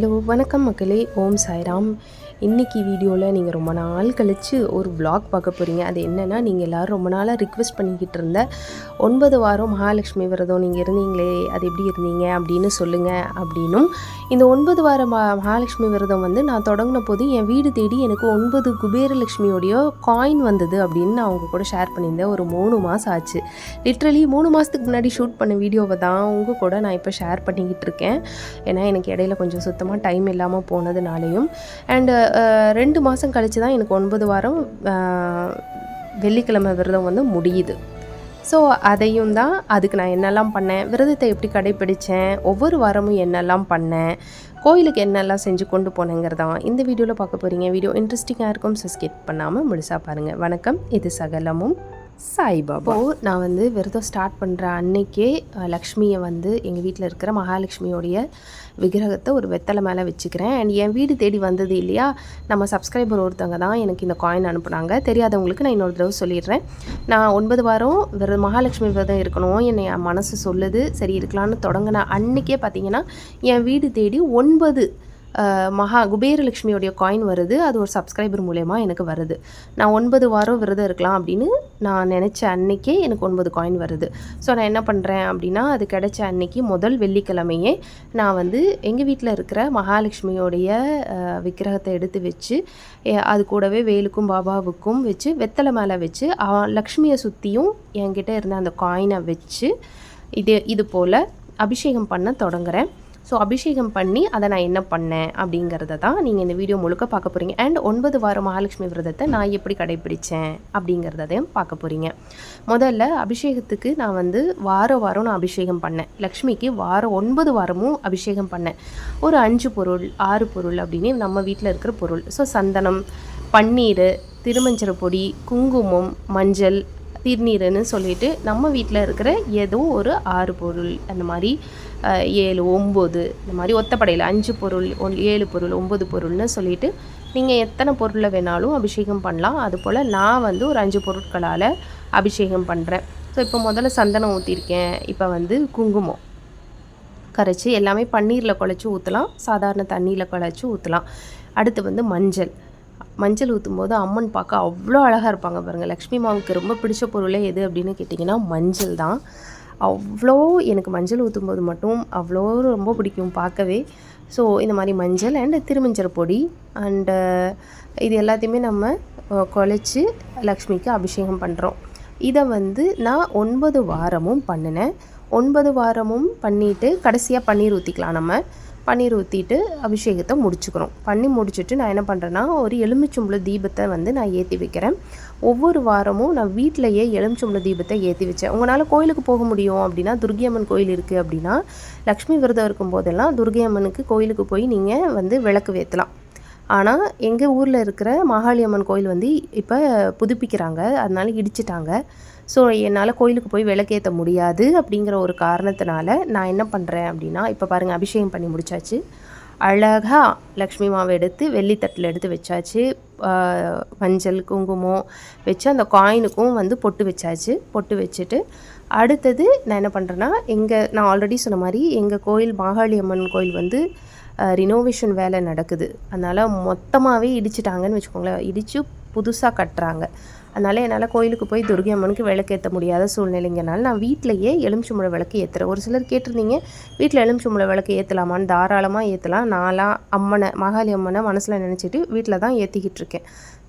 Hello வணக்கம் மக்களே. ஓம் சாய்ராம். இன்றைக்கி வீடியோவில் நீங்கள் ரொம்ப நாள் கழித்து ஒரு vlog பார்க்க போகிறீங்க அது என்னென்னா நீங்கள் எல்லோரும் ரொம்ப நாளாக ரிக்வெஸ்ட் பண்ணிக்கிட்டு இருந்த ஒன்பது வாரம் மகாலட்சுமி விரதம் நீங்கள் இருந்தீங்களே அது எப்படி இருந்தீங்க அப்படின்னு சொல்லுங்கள் அப்படின்னும். இந்த ஒன்பது வார ம மகாலட்சுமி விரதம் வந்து நான் தொடங்கின போது என் வீடு தேடி எனக்கு ஒன்பது குபேரலட்சுமியோடைய காயின் வந்தது அப்படின்னு நான் அவங்க கூட ஷேர் பண்ணியிருந்தேன். ஒரு மூணு மாதம் ஆச்சு. லிட்ரலி மூணு மாதத்துக்கு முன்னாடி ஷூட் பண்ண வீடியோவை தான் உங்கள் கூட நான் இப்போ ஷேர் பண்ணிக்கிட்டு இருக்கேன். ஏன்னா எனக்கு இடையில கொஞ்சம் சுத்தமாக டைம் இல்லாமல் போனதுனாலையும். அண்டு ரெண்டு மாதம் கழித்து தான் எனக்கு ஒன்பது வாரம் வெள்ளிக்கிழமை விரதம் வந்து முடியுது. ஸோ அதையும் தான் அதுக்கு நான் என்னெல்லாம் பண்ணேன் விரதத்தை எப்படி கடைப்பிடித்தேன் ஒவ்வொரு வாரமும் என்னெல்லாம் பண்ணேன் கோயிலுக்கு என்னெல்லாம் செஞ்சு கொண்டு போனேங்கிறதான் இந்த வீடியோவில் பார்க்க போகிறீங்க வீடியோ இன்ட்ரெஸ்டிங்காக இருக்கும் ஸோ ஸ்கிப் பண்ணாமல் முழுசாக பாருங்கள் வணக்கம் இது சகலமும். சாய்பாபா. இப்போது நான் வந்து விரதம் ஸ்டார்ட் பண்ணுற அன்னைக்கே லக்ஷ்மியை வந்து எங்கள் வீட்டில் இருக்கிற மகாலட்சுமியோடைய விக்கிரகத்தை ஒரு வெத்தலை மேலே வச்சுக்கிறேன். அண்ட் என் வீடு தேடி வந்தது இல்லையா நம்ம சப்ஸ்கிரைபர் ஒருத்தவங்க தான் எனக்கு இந்த காயின் அனுப்புனாங்க. தெரியாதவங்களுக்கு நான் இன்னொரு தடவை சொல்லிடுறேன். நான் ஒன்பது வாரம் விர மகாலட்சுமி விரதம் இருக்கணும். என்னை என் மனசு சொல்லுது சரி இருக்கலாம்னு தொடங்கின அன்னைக்கே பார்த்தீங்கன்னா என் வீடு தேடி ஒன்பது மகா குபேரலட்சுமியோடைய காயின் வருது. அது ஒரு சப்ஸ்கிரைபர் மூலயமா எனக்கு வருது. நான் ஒன்பது வாரம் விரதம் இருக்கலாம் அப்படின்னு நான் நினச்ச அன்னைக்கே எனக்கு ஒன்பது காயின் வருது. ஸோ நான் என்ன பண்ணுறேன் அப்படின்னா அது கிடைச்ச அன்னைக்கு முதல் வெள்ளிக்கிழமையே நான் வந்து எங்கள் வீட்டில் இருக்கிற மகாலட்சுமியோடைய விக்கிரகத்தை எடுத்து வச்சு அது கூடவே வேலுக்கும் பாபாவுக்கும் வச்சு வெத்தலை மேலே வச்சு லக்ஷ்மியை சுற்றியும் என்கிட்ட இருந்த அந்த காயினை வச்சு இது இது போல் அபிஷேகம் பண்ண தொடங்குறேன். ஸோ அபிஷேகம் பண்ணி அதை நான் என்ன பண்ணேன் அப்படிங்கிறத தான் நீங்கள் இந்த வீடியோ முழுக்க பார்க்க போகிறீங்க அண்ட் ஒன்பது வாரம் மகாலட்சுமி விரதத்தை நான் எப்படி கடைப்பிடிச்சேன் அப்படிங்கிறதையும் பார்க்க போகிறீங்க முதல்ல அபிஷேகத்துக்கு நான் வந்து வார வாரம் நான் அபிஷேகம் பண்ணேன். லக்ஷ்மிக்கு வாரம் ஒன்பது வாரமும் அபிஷேகம் பண்ணேன். ஒரு அஞ்சு பொருள் ஆறு பொருள் அப்படின்னு நம்ம வீட்டில் இருக்கிற பொருள். ஸோ சந்தனம் பன்னீர் திருமஞ்சர பொடி குங்குமம் மஞ்சள் திருநீருன்னு சொல்லிட்டு நம்ம வீட்டில் இருக்கிற ஏதோ ஒரு ஆறு பொருள் அந்த மாதிரி ஏழு ஒம்பது இந்த மாதிரி ஒத்தப்படையில் அஞ்சு பொருள் ஒன் ஏழு பொருள் ஒம்பது பொருள்னு சொல்லிட்டு நீங்கள் எத்தனை பொருளை வேணாலும் அபிஷேகம் பண்ணலாம். அதுபோல் நான் வந்து ஒரு அஞ்சு பொருட்களால் அபிஷேகம் பண்ணுறேன் ஸோ இப்போ முதல்ல சந்தனம் ஊற்றிருக்கேன் இப்போ வந்து குங்குமம். கரைச்சி எல்லாமே பன்னீரில் குழச்சி ஊற்றலாம் சாதாரண தண்ணியில் குழச்சி ஊற்றலாம் அடுத்து வந்து மஞ்சள். மஞ்சள் ஊற்றும் போது அம்மன் பார்க்க அவ்வளோ அழகாக இருப்பாங்க பாருங்கள் லக்ஷ்மி மாவுக்கு ரொம்ப பிடிச்ச பொருளே எது அப்படின்னு கேட்டிங்கன்னா மஞ்சள் தான். அவ்வளோ எனக்கு மஞ்சள் ஊற்றும் போது மட்டும் அவ்வளோ ரொம்ப பிடிக்கும் பார்க்கவே. ஸோ இந்த மாதிரி மஞ்சள் அண்டு திருமஞ்சள் பொடி அண்டு இது எல்லாத்தையுமே நம்ம குழைச்சி குழச்சி லக்ஷ்மிக்கு அபிஷேகம் பண்ணுறோம் இதை வந்து நான் ஒன்பது வாரமும் பண்ணினேன். ஒன்பது வாரமும் பண்ணிவிட்டு கடைசியாக பன்னீர் ஊற்றிக்கலாம் நம்ம. பன்னீர் ஊற்றிட்டு அபிஷேகத்தை முடிச்சுக்கிறோம் பண்ணி முடிச்சுட்டு நான் என்ன பண்ணுறேன்னா ஒரு எலுமிச்சம்பழ தீபத்தை வந்து நான் ஏற்றி வைக்கிறேன். ஒவ்வொரு வாரமும் நான் வீட்டிலையே எலுமிச்சம்பழ தீபத்தை ஏற்றி வச்சேன். உங்களால் கோயிலுக்கு போக முடியும் அப்படின்னா துர்கியம்மன் கோயில் இருக்குது அப்படின்னா லக்ஷ்மி விரதம் இருக்கும் போதெல்லாம் அம்மனுக்கு கோயிலுக்கு போய் நீங்கள் வந்து விளக்கு ஏற்றலாம் ஆனால் எங்கள் ஊரில் இருக்கிற மாகாளி அம்மன் கோயில் வந்து இப்போ புதுப்பிக்கிறாங்க. அதனால இடிச்சிட்டாங்க. ஸோ என்னால் கோயிலுக்கு போய் விளக்கேற்ற முடியாது அப்படிங்கிற ஒரு காரணத்தினால நான் என்ன பண்ணுறேன் அப்படின்னா இப்போ பாருங்கள் அபிஷேகம் பண்ணி முடிச்சாச்சு. அழகாக லக்ஷ்மி மாவை எடுத்து வெள்ளித்தட்டில் எடுத்து வச்சாச்சு. மஞ்சள் குங்குமம் வச்சு அந்த காயினுக்கும் வந்து பொட்டு வச்சாச்சு. பொட்டு வச்சுட்டு அடுத்தது நான் என்ன பண்ணுறேன்னா எங்கள் நான் ஆல்ரெடி சொன்ன மாதிரி எங்கள் கோயில் மாகாளி அம்மன் கோயில் வந்து ரினோவேஷன் வேலை நடக்குது. அதனால் மொத்தமாகவே இடிச்சிட்டாங்கன்னு வச்சுக்கோங்களேன். இடித்து புதுசாக கட்டுறாங்க. அதனால் என்னால் கோயிலுக்கு போய் துர்கை அம்மனுக்கு விளக்கு ஏற்ற முடியாத சூழ்நிலைங்கனால நான் வீட்டிலையே எலுமிச்சம்பழ விளக்கு ஏற்றுறேன் ஒரு சிலர் கேட்டிருந்தீங்க வீட்டில் எலுமிச்சம்பழ விளக்கு ஏற்றலாமான்னு தாராளமாக ஏற்றலாம் நான்லாம் அம்மனை மகாலி அம்மனை மனசில் நினச்சிட்டு வீட்டில் தான் ஏற்றிக்கிட்டு இருக்கேன்.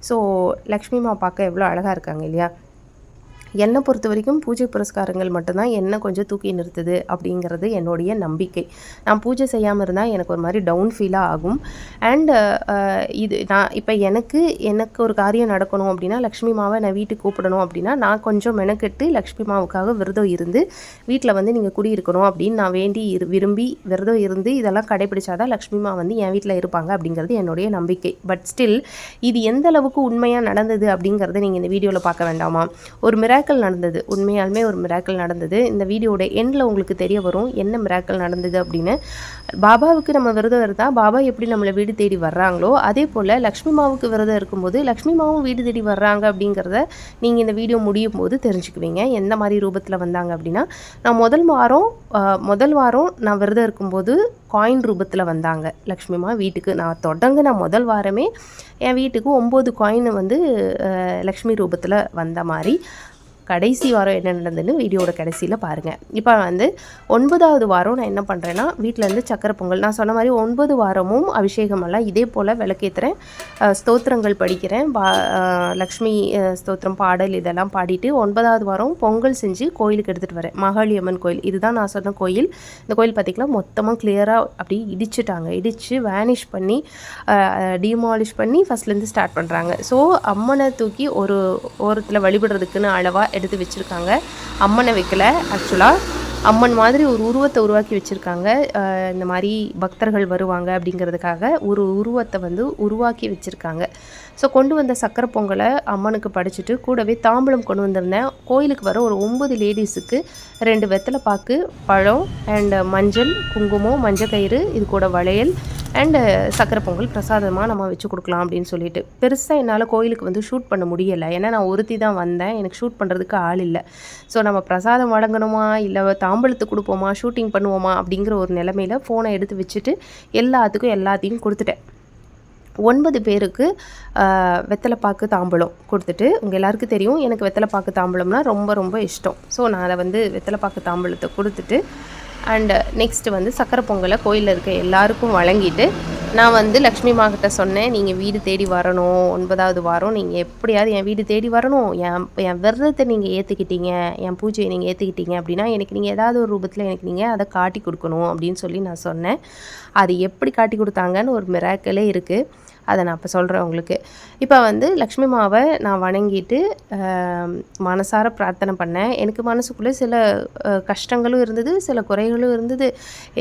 ஸோ லக்ஷ்மி மா பார்க்க எவ்வளோ அழகாக இருக்காங்க இல்லையா? என்னை பொறுத்த வரைக்கும் பூஜை புரஸ்காரங்கள் மட்டும்தான் என்னை கொஞ்சம் தூக்கி நிறுத்துது அப்படிங்கிறது என்னுடைய நம்பிக்கை. நான் பூஜை செய்யாமல் இருந்தால் எனக்கு ஒரு மாதிரி டவுன் ஃபீலாக ஆகும். அண்டு இது நான் இப்போ எனக்கு எனக்கு ஒரு காரியம் நடக்கணும் அப்படின்னா லக்ஷ்மி மாவை நான் வீட்டுக்கு கூப்பிடணும் அப்படின்னா நான் கொஞ்சம் மெனக்கெட்டு லக்ஷ்மி மாவுக்காக விரதம் இருந்து வீட்டில் வந்து நீங்கள் குடியிருக்கணும் அப்படின்னு நான் வேண்டி இரு விரும்பி விரதம் இருந்து இதெல்லாம் கடைபிடிச்சாதான் லக்ஷ்மி மா வந்து என் வீட்டில் இருப்பாங்க அப்படிங்கிறது என்னுடைய நம்பிக்கை. பட் ஸ்டில் இது எந்த அளவுக்கு உண்மையாக நடந்தது அப்படிங்கிறத நீங்கள் இந்த வீடியோவில் பார்க்க வேண்டாமா? ஒரு மிரா மிராக்கல் நடந்தது. உண்மையாலுமே ஒரு மிராக்கல் நடந்தது. இந்த வீடியோட எண்டில் உங்களுக்கு தெரிய வரும் என்ன மிராக்கல் நடந்தது அப்படின்னு. பாபாவுக்கு நம்ம விரதம் இருந்தால் பாபா எப்படி நம்மளை வீடு தேடி வர்றாங்களோ அதே போல் லக்ஷ்மி மாவுக்கு விரதம் இருக்கும்போது லக்ஷ்மி மாவும் வீடு தேடி வர்றாங்க அப்படிங்கிறத நீங்கள் இந்த வீடியோ முடியும் போது தெரிஞ்சுக்குவீங்க. எந்த மாதிரி ரூபத்தில் வந்தாங்க அப்படின்னா நான் முதல் வாரம் முதல் வாரம் நான் விரதம் இருக்கும்போது காயின் ரூபத்தில் வந்தாங்க. லக்ஷ்மிமா வீட்டுக்கு நான் தொடங்கின முதல் வாரமே என் வீட்டுக்கு ஒம்பது காயின் வந்து லக்ஷ்மி ரூபத்தில் வந்த மாதிரி. கடைசி வாரம் என்ன நடந்ததுன்னு வீடியோட கடைசியில் பாருங்கள் இப்போ வந்து ஒன்பதாவது வாரம் நான் என்ன பண்ணுறேன்னா வீட்டிலேருந்து சக்கரை பொங்கல். நான் சொன்ன மாதிரி ஒன்பது வாரமும் அபிஷேகம் எல்லாம் இதே போல் விளக்கேற்றுறேன் ஸ்தோத்திரங்கள் படிக்கிறேன். பா லக்ஷ்மி ஸ்தோத்திரம் பாடல் இதெல்லாம் பாடிட்டு ஒன்பதாவது வாரம் பொங்கல் செஞ்சு கோயிலுக்கு எடுத்துகிட்டு வரேன். மகாளியம்மன் கோயில். இதுதான் நான் சொன்ன கோயில். இந்த கோயில் பார்த்திங்கன்னா மொத்தமாக கிளியராக அப்படி இடிச்சிட்டாங்க. இடித்து வேனிஷ் பண்ணி டிமாலிஷ் பண்ணி ஃபஸ்ட்லேருந்து ஸ்டார்ட் பண்ணுறாங்க ஸோ அம்மனை தூக்கி ஒரு ஓரத்தில் வழிபடுறதுக்குன்னு அளவாக எடுத்து வச்சுருக்காங்க. அம்மனை வைக்கல ஆக்சுவலாக அம்மன் மாதிரி ஒரு உருவத்தை உருவாக்கி வச்சுருக்காங்க. இந்த மாதிரி பக்தர்கள் வருவாங்க அப்படிங்கிறதுக்காக ஒரு உருவத்தை வந்து உருவாக்கி வச்சுருக்காங்க. ஸோ கொண்டு வந்த சக்கரை பொங்கலை அம்மனுக்கு படிச்சுட்டு கூடவே தாம்பழம் கொண்டு வந்திருந்தேன். கோயிலுக்கு வர ஒரு ஒம்பது லேடிஸுக்கு ரெண்டு வெத்தலை பாக்கு பழம் அண்டு மஞ்சள் குங்குமம் மஞ்சள் கயிறு இது கூட வளையல் அண்டு சக்கரை பொங்கல் பிரசாதமாக நம்ம வச்சு கொடுக்கலாம் அப்படின்னு சொல்லிட்டு. பெருசாக என்னால் கோயிலுக்கு வந்து ஷூட் பண்ண முடியலை. ஏன்னா நான் ஒருத்தி தான் வந்தேன். எனக்கு ஷூட் பண்ணுறதுக்கு ஆள் இல்லை. ஸோ நம்ம பிரசாதம் வழங்கணுமா? இல்லை தாம்பழத்துக்கு கொடுப்போமா ஷூட்டிங் பண்ணுவோமா அப்படிங்கிற ஒரு நிலமையில ஃபோனை எடுத்து வச்சுட்டு எல்லாத்துக்கும் எல்லாத்தையும் கொடுத்துட்டேன். ஒன்பது பேருக்கு வெத்தலைப்பாக்கு தாம்பழம் கொடுத்துட்டு உங்கள் எல்லாருக்கும் தெரியும் எனக்கு வெத்தலைப்பாக்கு தாம்பழம்னா ரொம்ப ரொம்ப இஷ்டம். ஸோ நான் அதை வந்து வெத்தலைப்பாக்கு தாம்பழத்தை கொடுத்துட்டு அண்டு நெக்ஸ்ட்டு uh, வந்து சக்கரை பொங்கலை கோயிலில் இருக்க எல்லாருக்கும் வழங்கிட்டு நான் வந்து லக்ஷ்மி மாகிட்ட சொன்னேன் நீங்கள் வீடு தேடி வரணும் ஒன்பதாவது வாரம். நீங்கள் எப்படியாவது என் வீடு தேடி வரணும். என் என் விரதத்தை நீங்கள் ஏற்றுக்கிட்டீங்க என் பூஜையை நீங்கள் ஏற்றுக்கிட்டீங்க அப்படின்னா எனக்கு நீங்கள் ஏதாவது ஒரு ரூபத்தில் எனக்கு நீங்கள் அதை காட்டி கொடுக்கணும் அப்படின்னு சொல்லி நான் சொன்னேன். அது எப்படி காட்டி கொடுத்தாங்கன்னு ஒரு மிராக்கலே இருக்குது அதை நான் இப்போ சொல்கிறேன் உங்களுக்கு. இப்போ வந்து லக்ஷ்மி மாவை நான் வணங்கிட்டு மனசார பிரார்த்தனை பண்ணேன். எனக்கு மனசுக்குள்ளே சில கஷ்டங்களும் இருந்தது சில குறைகளும் இருந்தது.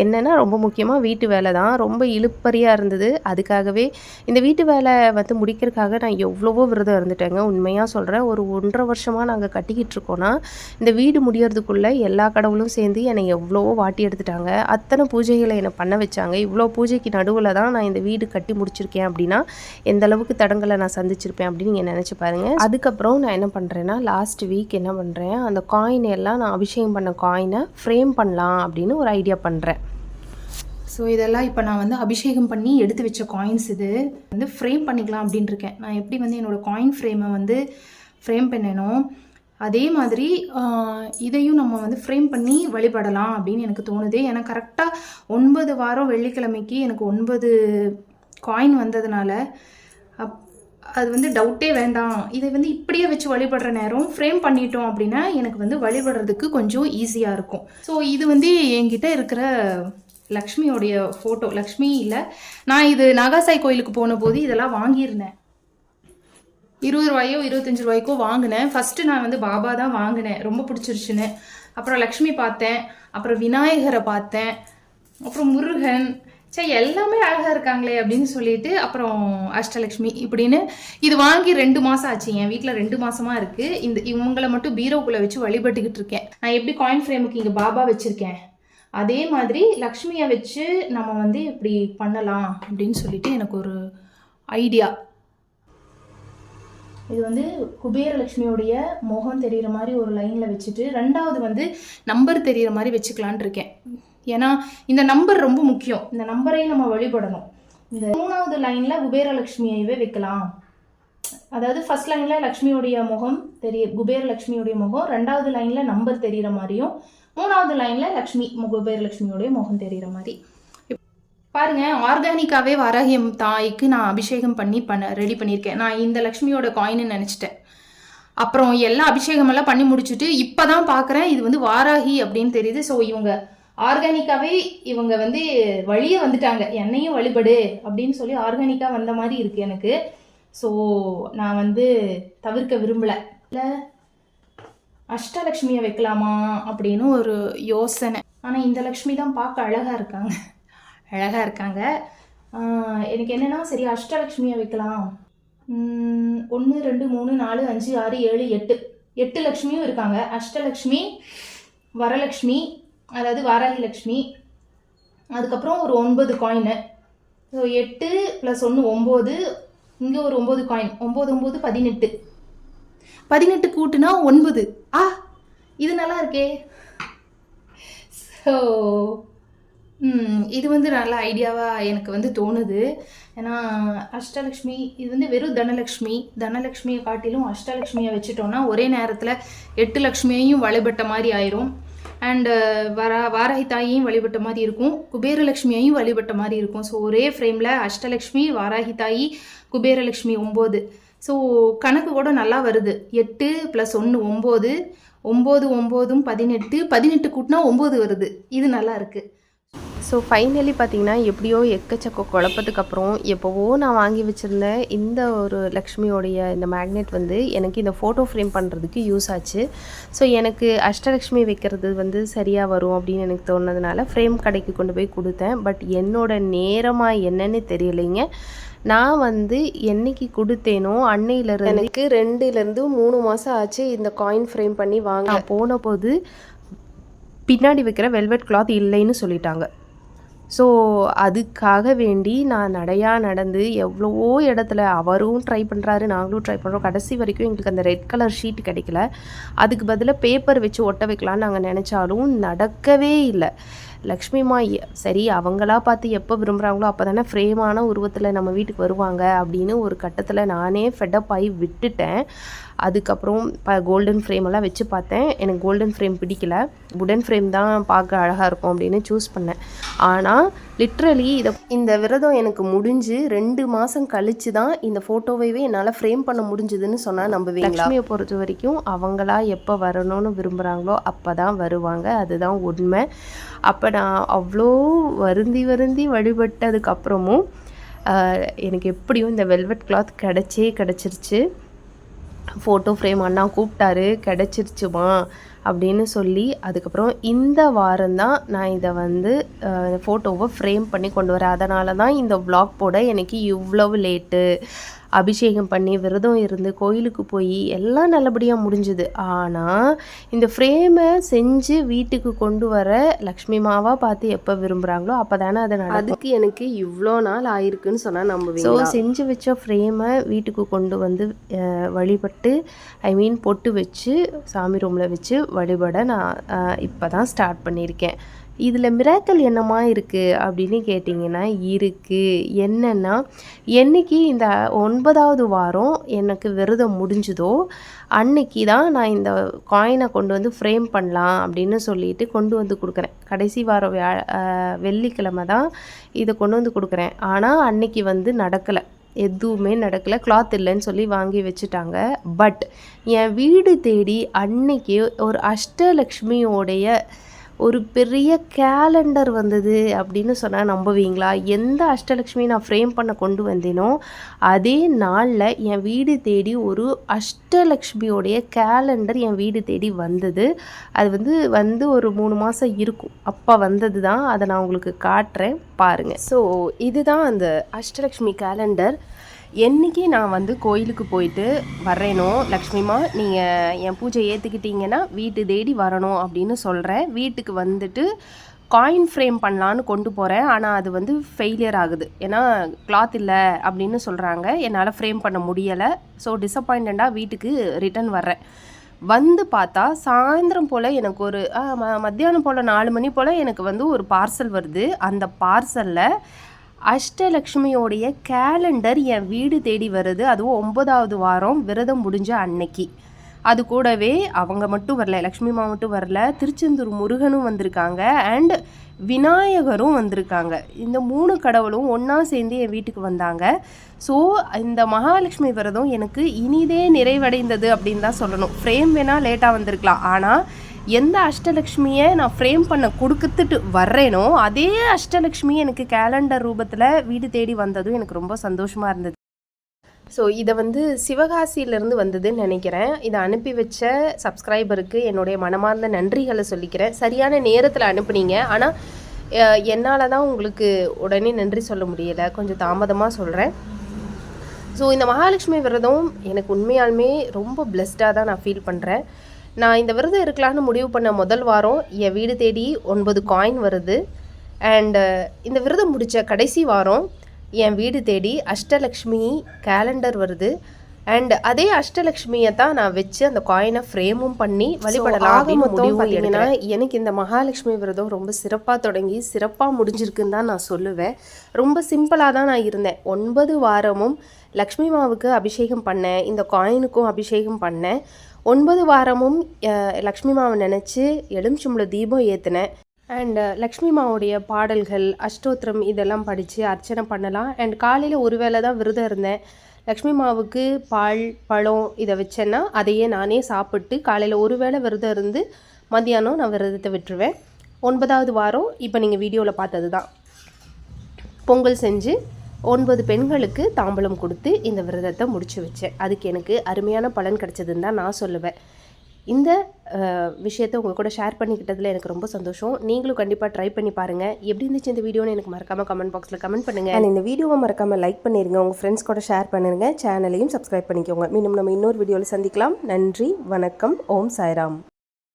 என்னென்னா ரொம்ப முக்கியமாக வீட்டு வேலை தான். ரொம்ப இழுப்பறியாக இருந்தது. அதுக்காகவே இந்த வீட்டு வேலை வந்து முடிக்கிறதுக்காக நான் எவ்வளவோ விரதம் இருந்துட்டேங்க. உண்மையாக சொல்கிறேன் ஒரு ஒன்றரை வருஷமாக நாங்கள் கட்டிக்கிட்டு இருக்கோன்னா இந்த வீடு முடியறதுக்குள்ளே எல்லா கடவுளும் சேர்ந்து என்னை எவ்வளவோ வாட்டி எடுத்துட்டாங்க. அத்தனை பூஜைகளை என்னை பண்ண வச்சாங்க. இவ்வளோ பூஜைக்கு நடுவில் தான் நான் இந்த வீடு கட்டி முடிச்சிருக்கேன் அப்படின்னு அப்படின்னா எந்த அளவுக்கு தடங்களை நான் சந்திச்சிருப்பேன் அப்படின்னு நீங்கள் நினச்சி பாருங்கள் அதுக்கப்புறம் நான் என்ன பண்ணுறேன்னா லாஸ்ட் வீக் என்ன பண்ணுறேன் அந்த காயின் எல்லாம் நான் அபிஷேகம் பண்ண காயினை ஃப்ரேம் பண்ணலாம் அப்படின்னு ஒரு ஐடியா பண்ணுறேன் ஸோ இதெல்லாம் இப்போ நான் வந்து அபிஷேகம் பண்ணி எடுத்து வச்ச காயின்ஸ் இது. வந்து ஃப்ரேம் பண்ணிக்கலாம் அப்படின்னு இருக்கேன். நான் எப்படி வந்து என்னோடய காயின் ஃப்ரேமை வந்து ஃப்ரேம் பண்ணணும் அதே மாதிரி இதையும் நம்ம வந்து ஃப்ரேம் பண்ணி வழிபடலாம் அப்படின்னு எனக்கு தோணுது. ஏன்னா கரெக்டாக ஒன்பது வாரம் வெள்ளிக்கிழமைக்கு எனக்கு ஒன்பது காயின் வந்ததுனால அப் அது வந்து டவுட்டே வேண்டாம். இதை வந்து இப்படியே வச்சு வழிபடுற நேரம் ஃப்ரேம் பண்ணிட்டோம் அப்படின்னா எனக்கு வந்து வழிபடுறதுக்கு கொஞ்சம் ஈஸியாக இருக்கும். ஸோ இது வந்து என்கிட்ட இருக்கிற லக்ஷ்மியோடைய ஃபோட்டோ லக்ஷ்மி இல்லை நான் இது நாகாசாய் கோயிலுக்கு போன போது இதெல்லாம் வாங்கியிருந்தேன். இருபது ரூபாயோ இருபத்தஞ்சு ரூபாய்க்கோ வாங்கினேன். ஃபஸ்ட்டு நான் வந்து பாபா தான் வாங்கினேன். ரொம்ப பிடிச்சிருச்சுன்னு. அப்புறம் லக்ஷ்மி பார்த்தேன். அப்புறம் விநாயகரை பார்த்தேன். அப்புறம் முருகன். சே எல்லாமே அழகாக இருக்காங்களே அப்படின்னு சொல்லிட்டு அப்புறம் அஷ்டலக்ஷ்மி இப்படின்னு இது வாங்கி ரெண்டு மாதம் ஆச்சு. என் வீட்டில் ரெண்டு மாதமாக இருக்குது இந்த இவங்களை மட்டும் பீரோக்குள்ளே வச்சு வழிபட்டுக்கிட்டு இருக்கேன். நான் எப்படி காயின் ஃப்ரேமுக்கு இங்கே பாபா வச்சுருக்கேன்? அதே மாதிரி லக்ஷ்மியை வச்சு நம்ம வந்து இப்படி பண்ணலாம் அப்படின்னு சொல்லிட்டு எனக்கு ஒரு ஐடியா. இது வந்து குபேரலட்சுமியோடைய முகம் தெரிகிற மாதிரி ஒரு லைனில் வச்சுட்டு ரெண்டாவது வந்து நம்பர் தெரிகிற மாதிரி வச்சுக்கலான் இருக்கேன். ஏன்னா இந்த நம்பர் ரொம்ப முக்கியம். இந்த நம்பரையும் நம்ம வழிபடணும். இந்த மூணாவது லைனில் குபேரலட்சுமியவே வைக்கலாம். அதாவது ஃபர்ஸ்ட் லைனில் லக்ஷ்மியுடைய முகம் தெரிய குபேரலட்சுமியோடைய முகம் ரெண்டாவது லைனில் நம்பர் தெரிகிற மாதிரியும் மூணாவது லைனில் லக்ஷ்மி மு- முகம் தெரிகிற மாதிரி. பாருங்க ஆர்கானிக்காவே வாராகியம் தாய்க்கு நான் அபிஷேகம் பண்ணி பண்ண ரெடி பண்ணியிருக்கேன். நான் இந்த லக்ஷ்மியோட காயின்னு நினச்சிட்டேன். அப்புறம் எல்லாம் அபிஷேகம் எல்லாம் பண்ணி முடிச்சுட்டு இப்பதான் பார்க்குறேன் இது வந்து வாராகி அப்படின்னு தெரியுது. ஸோ இவங்க ஆர்கானிக்காகவே இவங்க வந்து வழியே வந்துட்டாங்க. என்னையும் வழிபடு அப்படின்னு சொல்லி ஆர்கானிக்காக வந்த மாதிரி இருக்குது எனக்கு. ஸோ நான் வந்து தவிர்க்க விரும்பலை. இல்லை அஷ்டலக்ஷ்மியை வைக்கலாமா அப்படின்னு ஒரு யோசனை. ஆனால் இந்த லக்ஷ்மி தான் பார்க்க அழகாக இருக்காங்க. அழகாக இருக்காங்க. எனக்கு என்னன்னா சரி அஷ்டலக்ஷ்மியை வைக்கலாம். ஒன்று ரெண்டு மூணு நாலு அஞ்சு ஆறு ஏழு எட்டு. எட்டு லக்ஷ்மியும் இருக்காங்க. அஷ்டலக்ஷ்மி வரலக்ஷ்மி அதாவது வாராகி லக்ஷ்மி அதுக்கப்புறம் ஒரு ஒன்பது காயினு ஸோ எட்டு ப்ளஸ் ஒன்று ஒம்பது. இங்கே ஒரு ஒம்பது காயின் ஒம்பது ஒம்பது பதினெட்டு. பதினெட்டு கூட்டுனா ஒன்பது. ஆ இது நல்லா இருக்கே. ஸோ இது வந்து நல்ல ஐடியாவாக எனக்கு வந்து தோணுது. ஏன்னா அஷ்டலக்ஷ்மி இது வந்து வெறும் தனலக்ஷ்மி. தனலக்ஷ்மியை காட்டிலும் அஷ்டலக்ஷ்மியை வச்சுட்டோம்னா ஒரே நேரத்தில் எட்டு லக்ஷ்மியையும் வழிபட்ட மாதிரி ஆயிரும். அண்டு uh, வரா வாராகி தாயையும் வழிபட்ட மாதிரி இருக்கும். குபேரலக்ஷ்மியையும் வழிபட்ட மாதிரி இருக்கும். ஸோ ஒரே ஃப்ரேமில் அஷ்டலக்ஷ்மி வாராகி தாயி குபேரலக்ஷ்மி ஒம்பது. ஸோ கணக்கு கூட நல்லா வருது. எட்டு ப்ளஸ் ஒன்று ஒம்பது. ஒம்பது ஒம்போதும் பதினெட்டு. பதினெட்டு கூட்டினா ஒம்பது வருது. இது நல்லா இருக்குது ஸோ ஃபைனலி பார்த்தீங்கன்னா எப்படியோ எக்கச்சக்க குழப்பத்துக்கு அப்புறம் எப்போவோ நான் வாங்கி வச்சுருந்த இந்த ஒரு லக்ஷ்மியோடைய இந்த மேக்னெட் வந்து எனக்கு இந்த ஃபோட்டோ ஃப்ரேம் பண்ணுறதுக்கு யூஸ் ஆச்சு. ஸோ எனக்கு அஷ்டலக்ஷ்மி வைக்கிறது வந்து சரியாக வரும் அப்படின்னு எனக்கு தோணுனதுனால ஃப்ரேம் கடைக்கு கொண்டு போய் கொடுத்தேன். பட் என்னோட நேரமாக என்னன்னு தெரியலைங்க. நான் வந்து என்னைக்கு கொடுத்தேனோ அன்னையிலேருந்து எனக்கு ரெண்டுலேருந்து மூணு மாதம் ஆச்சு இந்த காயின் ஃப்ரேம் பண்ணி வாங்க. போன போது பின்னாடி வைக்கிற வெல்வெட் கிளாத் இல்லைன்னு சொல்லிட்டாங்க. ஸோ அதுக்காக வேண்டி நான் நடையாக நடந்து எவ்வளவோ இடத்துல அவரும் ட்ரை பண்ணுறாரு நாங்களும் ட்ரை பண்ணுறோம் கடைசி வரைக்கும் எங்களுக்கு அந்த ரெட் கலர் ஷீட் கிடைக்கல. அதுக்கு பதிலாக பேப்பர் வச்சு ஒட்ட வைக்கலான்னு நாங்கள் நினச்சாலும் நடக்கவே இல்லை. லக்ஷ்மிமா சரி அவங்களா பார்த்து எப்போ விரும்புகிறாங்களோ அப்போ தானே ஃப்ரேமான உருவத்தில் நம்ம வீட்டுக்கு வருவாங்க அப்படின்னு ஒரு கட்டத்தில் நானே ஃபெட்டப் ஆகி விட்டுட்டேன். அதுக்கப்புறம் இப்போ கோல்டன் ஃப்ரேம் எல்லாம் வச்சு பார்த்தேன். எனக்கு கோல்டன் ஃப்ரேம் பிடிக்கல. வுடன் ஃப்ரேம் தான் பார்க்க அழகாக இருக்கும் அப்படின்னு சூஸ் பண்ணேன். ஆனால் லிட்ரலி இதை இந்த விரதம் எனக்கு முடிஞ்சு ரெண்டு மாதம் கழிச்சு தான் இந்த ஃபோட்டோவைவே என்னால் ஃப்ரேம் பண்ண முடிஞ்சுதுன்னு சொன்னால் நம்புவீங்களா? லக்ஷ்மியை பொறுத்த வரைக்கும் அவங்களா எப்போ வரணும்னு விரும்புகிறாங்களோ அப்போ தான் வருவாங்க. அதுதான் உண்மை. அப்போ நான் அவ்வளோ வருந்தி வருந்தி வழிபட்டதுக்கப்புறமும் எனக்கு எப்படியும் இந்த வெல்வெட் கிளாத் கிடச்சே கிடச்சிருச்சு. ஃபோட்டோ ஃப்ரேம் அண்ணா கூப்பிட்டாரு கிடச்சிருச்சுமா அப்படின்னு சொல்லி அதுக்கப்புறம் இந்த வாரம்தான் நான் இதை வந்து ஃபோட்டோவை ஃப்ரேம் பண்ணி கொண்டு வரேன். அதனால தான் இந்த ப்ளாக் போட எனக்கு இவ்வளவு லேட்டு அபிஷேகம் பண்ணி விரதம் இருந்து கோயிலுக்கு போய் எல்லாம் நல்லபடியாக முடிஞ்சுது. ஆனால் இந்த ஃப்ரேமை செஞ்சு வீட்டுக்கு கொண்டு வர லக்ஷ்மி மாவா பார்த்து எப்போ விரும்புகிறாங்களோ அப்போ தானே அதை அதுக்கு எனக்கு இவ்வளோ நாள் ஆயிருக்குன்னு சொன்னால் நம்புவீங்க ஸோ செஞ்சு வச்ச ஃப்ரேமை வீட்டுக்கு கொண்டு வந்து வழிபட்டு ஐ மீன் பொட்டு வச்சு சாமி ரூமில் வச்சு வழிபட நான் இப்போ தான் ஸ்டார்ட் பண்ணியிருக்கேன். இதில் மிராக்கல் என்னமா இருக்குது அப்படின்னு கேட்டிங்கன்னா இருக்குது என்னென்னா என்னைக்கு இந்த ஒன்பதாவது வாரம் எனக்கு விரதம் முடிஞ்சுதோ அன்னைக்கு தான் நான் இந்த காயினை கொண்டு வந்து ஃப்ரேம் பண்ணலாம் அப்படின்னு சொல்லிட்டு கொண்டு வந்து கொடுக்குறேன். கடைசி வாரம் வியா வெள்ளிக்கிழமை தான் இதை கொண்டு வந்து கொடுக்குறேன். ஆனால் அன்னைக்கு வந்து நடக்கலை. எதுவுமே நடக்கலை. கிளாத் இல்லைன்னு சொல்லி வாங்கி வச்சுட்டாங்க. பட் என் வீடு தேடி அன்னைக்கு ஒரு அஷ்டலக்ஷ்மியோடைய ஒரு பெரிய கேலண்டர் வந்தது அப்படின்னு சொன்னால் நம்புவீங்களா? எந்த அஷ்டலக்ஷ்மி நான் ஃப்ரேம் பண்ண கொண்டு வந்தேனோ அதே நாளில் என் வீடு தேடி ஒரு அஷ்டலக்ஷ்மியோடைய கேலண்டர் என் வீடு தேடி வந்தது. அது வந்து வந்து ஒரு மூணு மாதம் இருக்கும். அப்போ வந்தது தான் அதை நான் உங்களுக்கு காட்டுறேன். பாருங்கள் ஸோ இதுதான் அந்த அஷ்டலக்ஷ்மி கேலண்டர் என்னைக்கு நான் வந்து கோயிலுக்கு போயிட்டு வரேனோ லக்ஷ்மிமா நீங்கள் என் பூஜை ஏற்றுக்கிட்டீங்கன்னா வீட்டு தேடி வரணும் அப்படின்னு சொல்கிறேன் வீட்டுக்கு வந்துட்டு காயின் ஃப்ரேம் பண்ணலான்னு கொண்டு போகிறேன் ஆனால் அது வந்து ஃபெயிலியர் ஆகுது. ஏன்னா கிளாத் இல்லை அப்படின்னு சொல்கிறாங்க என்னால் ஃப்ரேம் பண்ண முடியலை. ஸோ டிசப்பாயிண்டடாக வீட்டுக்கு ரிட்டர்ன் வர்றேன். வந்து பார்த்தா சாயந்தரம் போல் எனக்கு ஒரு மத்தியானம் போல் நாலு மணி போல் எனக்கு வந்து ஒரு பார்சல் வருது. அந்த பார்சலில் அஷ்டலக்ஷ்மியோடைய கேலண்டர் என் வீடு தேடி வருது. அதுவும் ஒன்பதாவது வாரம் விரதம் முடிஞ்ச அன்னைக்கு. அது கூடவே அவங்க மட்டும் வரல லக்ஷ்மிமா மட்டும் வரல திருச்செந்தூர் முருகனும் வந்திருக்காங்க அண்ட் விநாயகரும் வந்திருக்காங்க. இந்த மூணு கடவுளும் ஒன்றா சேர்ந்து என் வீட்டுக்கு வந்தாங்க. ஸோ இந்த மகாலட்சுமி விரதம் எனக்கு இனிதே நிறைவடைந்தது அப்படின்னு தான் சொல்லணும். ஃப்ரேம் வேணால் லேட்டாக வந்திருக்கலாம். ஆனால் எந்த அஷ்டலக்ஷ்மியை நான் ஃப்ரேம் பண்ண கொடுத்துட்டு வர்றேனோ அதே அஷ்டலக்ஷ்மி எனக்கு கேலண்டர் ரூபத்தில் வீடு தேடி வந்ததும் எனக்கு ரொம்ப சந்தோஷமாக இருந்தது. ஸோ இதை வந்து சிவகாசியிலேருந்து வந்ததுன்னு நினைக்கிறேன். இதை அனுப்பி வச்ச சப்ஸ்கிரைபருக்கு என்னுடைய மனமார்ந்த நன்றிகளை சொல்லிக்கிறேன். சரியான நேரத்தில் அனுப்புனீங்க. ஆனால் என்னால் தான் உங்களுக்கு உடனே நன்றி சொல்ல முடியலை. கொஞ்சம் தாமதமாக சொல்கிறேன் ஸோ இந்த மகாலட்சுமி விரதம் எனக்கு உண்மையாலுமே ரொம்ப பிளஸ்டாக தான் நான் ஃபீல் பண்ணுறேன் நான் இந்த விரதம் இருக்கலாம்னு முடிவு பண்ண முதல் வாரம் என் வீடு தேடி ஒன்பது காயின் வருது. அண்டு இந்த விரதம் முடித்த கடைசி வாரம் என் வீடு தேடி அஷ்டலக்ஷ்மி கேலண்டர் வருது. அண்ட் அதே அஷ்டலக்ஷ்மியை தான் நான் வச்சு அந்த காயினை ஃப்ரேமும் பண்ணி வழிபடலாம் முடிவு பார்த்தீங்கன்னா எனக்கு இந்த மகாலட்சுமி விரதம் ரொம்ப சிறப்பாக தொடங்கி சிறப்பாக முடிஞ்சிருக்குன்னு தான் நான் சொல்லுவேன். ரொம்ப சிம்பிளாக தான் நான் இருந்தேன். ஒன்பது வாரமும் லக்ஷ்மி மாவுக்கு அபிஷேகம் பண்ணேன். இந்த காயினுக்கும் அபிஷேகம் பண்ணேன். ஒன்பது வாரமும் லக்ஷ்மி மாவை நினச்சி எலுமிச்சம்பள தீபம் ஏற்றினேன் அண்ட் லக்ஷ்மி மாவுடைய பாடல்கள் அஷ்டோத்திரம் இதெல்லாம் படித்து அர்ச்சனை பண்ணலாம். அண்ட் காலையில் ஒரு வேளை தான் விரதம் இருந்தேன். லக்ஷ்மி மாவுக்கு பால் பழம் இதை வச்சேன்னா அதையே நானே சாப்பிட்டு காலையில் ஒரு வேளை விரதம் இருந்து மதியானம் நான் விரதத்தை விட்டுருவேன். ஒன்பதாவது வாரம் இப்போ நீங்கள் வீடியோவில் பார்த்தது தான் பொங்கல் செஞ்சு ஒன்பது பெண்களுக்கு தாம்பூலம் கொடுத்து இந்த விரதத்தை முடிச்சு வச்சேன். அதுக்கு எனக்கு அருமையான பலன் கிடைச்சதுன்னு தான் நான் சொல்லுவேன். இந்த விஷயத்தை உங்கள் கூட ஷேர் பண்ணிக்கிட்டதில் எனக்கு ரொம்ப சந்தோஷம். நீங்களும் கண்டிப்பாக ட்ரை பண்ணி பாருங்கள் எப்படி இருந்துச்சு இந்த வீடியோன்னு எனக்கு மறக்காமல் கமெண்ட் பாக்ஸில் கமெண்ட் பண்ணுங்கள் அண்ட் இந்த வீடியோவை மறக்காமல் லைக் பண்ணிடுங்க உங்கள் ஃப்ரெண்ட்ஸ் கூட ஷேர் பண்ணுங்க. சேனலையும் சப்ஸ்கிரைப் பண்ணிக்கோங்க. மீண்டும் நம்ம இன்னொரு வீடியோவில் சந்திக்கலாம். நன்றி வணக்கம். ஓம் சாய்ராம்.